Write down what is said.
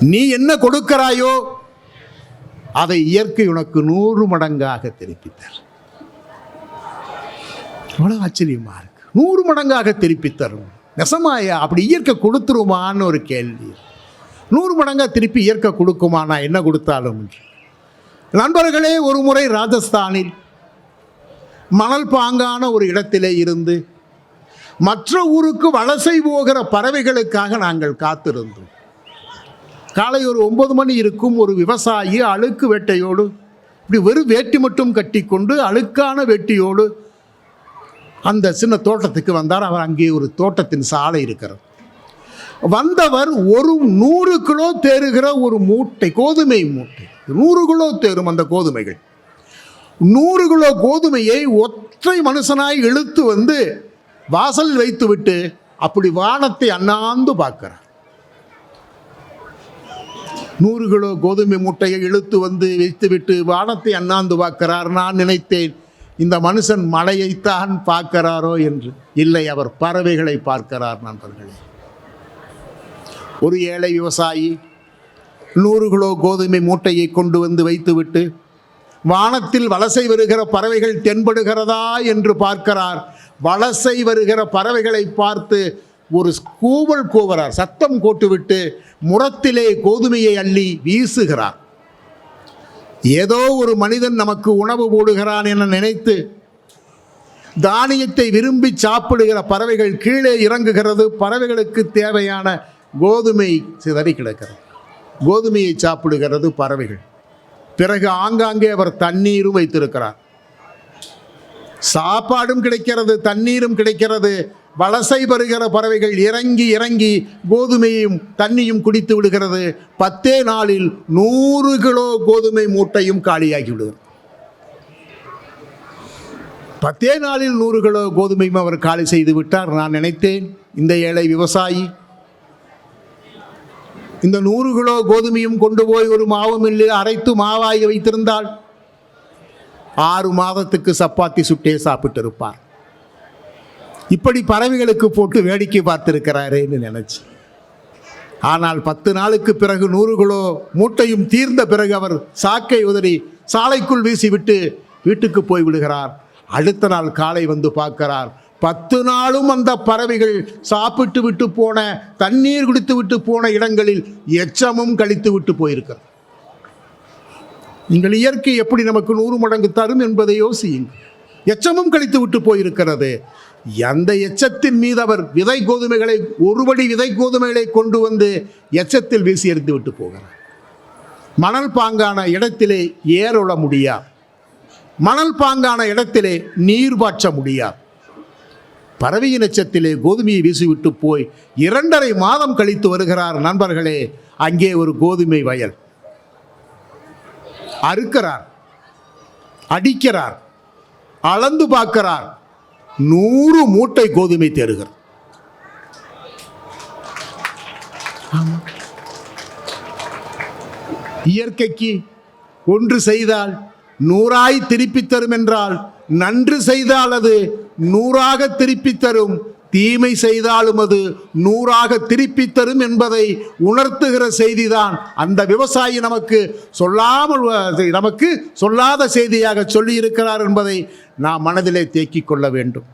நீ என்ன கொடுக்கிறாயோ அதை இயற்கை உனக்கு நூறு மடங்காக திருப்பித்தர் அவ்வளவு ஆச்சரியமா இருக்கு. நூறு மடங்காக திருப்பி தரும். நெசமாயா அப்படி இயற்கை கொடுத்துருமான்னு ஒரு கேள்வி. நூறு மடங்காக திருப்பி இயற்கை கொடுக்குமா? நான் என்ன கொடுத்தாலும் என்று. நண்பர்களே ஒரு முறை ராஜஸ்தானில் மணல் பாங்கான ஒரு இடத்திலே இருந்து மற்ற ஊருக்கு வலசை போகிற பறவைகளுக்காக நாங்கள் காத்திருந்தோம். காலை ஒரு ஒன்பது மணி இருக்கும் ஒரு விவசாயி அழுக்கு வேட்டையோடு இப்படி வெறும் வேட்டி மட்டும் கட்டிக்கொண்டு அழுக்கான வேட்டியோடு அந்த சின்ன தோட்டத்துக்கு வந்தார். அவர் அங்கே ஒரு தோட்டத்தின் சாலை இருக்கிறது. வந்தவர் ஒரு நூறு கிலோ தேறுகிற ஒரு மூட்டை கோதுமை மூட்டை. நூறு கிலோ தேரும் அந்த கோதுமைகள். நூறு கிலோ கோதுமையை ஒற்றை மனுஷனாய் இழுத்து வந்து வாசலில் வைத்துவிட்டு அப்படி வானத்தை அண்ணாந்து பார்க்கிறார். நூறு கிலோ கோதுமை மூட்டையை இழுத்து வந்து வைத்துவிட்டு வானத்தை அண்ணாந்து பார்க்கிறார். நான் நினைத்தேன் இந்த மனுஷன் மலையைத்தான் பார்க்கிறாரோ என்று. இல்லை அவர் பறவைகளை பார்க்கிறார் நண்பர்களே. ஒரு ஏழை விவசாயி நூறு கிலோ கோதுமை மூட்டையை கொண்டு வந்து வைத்துவிட்டு வானத்தில் வலசை வருகிற பறவைகள் தென்படுகிறதா என்று பார்க்கிறார். வலசை வருகிற பறவைகளை பார்த்து ஒரு கூவல் கூவரார் சத்தம் போட்டுவிட்டு முரத்திலே கோதுமையை அள்ளி வீசுகிறார். ஏதோ ஒரு மனிதன் நமக்கு உணவு போடுகிறான் என நினைத்து தானியத்தை விரும்பி சாப்பிடுகிற பறவைகள் கீழே இறங்குகிறது. பறவைகளுக்கு தேவையான கோதுமை சிதறி கிடக்கிறது. கோதுமையை சாப்பிடுகிறது பறவைகள். பிறகு ஆங்காங்கே அவர் தண்ணீரும் வைத்திருக்கிறார். சாப்பாடும் கிடைக்கிறது தண்ணீரும் கிடைக்கிறது. வலசை பெறுகிற பறவைகள் இறங்கி இறங்கி கோதுமையும் தண்ணியும் குடித்து விடுகிறது. பத்தே நாளில் நூறு கிலோ கோதுமை மூட்டையும் காலியாகி விடுகிறது. பத்தே நாளில் நூறு கிலோ கோதுமையும் அவர் காலி செய்து விட்டார். நான் நினைத்தேன். இந்த ஏழை விவசாயி. இந்த நூறு கிலோ கோதுமையும் கொண்டு போய் ஒரு மாவு மில்லில் அரைத்து மாவாகி வைத்திருந்தால் ஆறு மாதத்துக்கு சப்பாத்தி சுட்டே சாப்பிட்டு இருப்பார் இப்படி பறவைகளுக்கு போட்டு வேடிக்கை பார்த்திருக்கிறாரேன்னு நினச்சி. ஆனால் பத்து நாளுக்கு பிறகு நூறு கிலோ மூட்டையும் தீர்ந்த பிறகு அவர் சாக்கை உதறி சாலைக்குள் வீசிவிட்டு வீட்டுக்கு போய் விடுகிறார். அடுத்த நாள் காலை வந்து பார்க்கிறார். பத்து நாளும் அந்த பறவைகள் சாப்பிட்டு விட்டு போன தண்ணீர் குடித்து விட்டு போன இடங்களில் எச்சமும் கழித்து விட்டு போயிருக்கிறது. நீங்கள் இயற்கை எப்படி நமக்கு நூறு மடங்கு தரும் என்பதை யோசியுங்கள். எச்சமும் கழித்து விட்டு போயிருக்கிறது. அந்த எச்சத்தின் மீது அவர் விதை கோதுமைகளை ஒருபடி விதை கோதுமைகளை கொண்டு வந்து எச்சத்தில் வீசி எறிந்து விட்டு போகிறார். மணல் பாங்கான இடத்திலே ஏறொழ முடியாது. மணல் பாங்கான இடத்திலே நீர் பாய்ச்ச முடியாது. பறவையின் எச்சத்திலே கோதுமையை வீசிவிட்டு போய் இரண்டரை மாதம் கழித்து வருகிறார் நண்பர்களே அங்கே ஒரு கோதுமை வயல். அறுக்கிறார் அடிக்கிறார். அளந்து பார்க்கிறார். நூறு மூட்டை கோதுமை தேறுகிறார் ஆமா. இயற்கைக்கு ஒன்று செய்தால் நூறாய் திருப்பித் தரும் என்றால் நன்று செய்தால் அது நூறாக திருப்பித் தரும். தீமை செய்தாலும் அது நூறாக திருப்பி தரும் என்பதை உணர்த்துகிற செய்திதான் அந்த விவசாயி நமக்கு சொல்லாமல் நமக்கு சொல்லாத செய்தியாக சொல்லியிருக்கிறார் என்பதை நாம் மனதிலே தேக்கிக் கொள்ள வேண்டும்.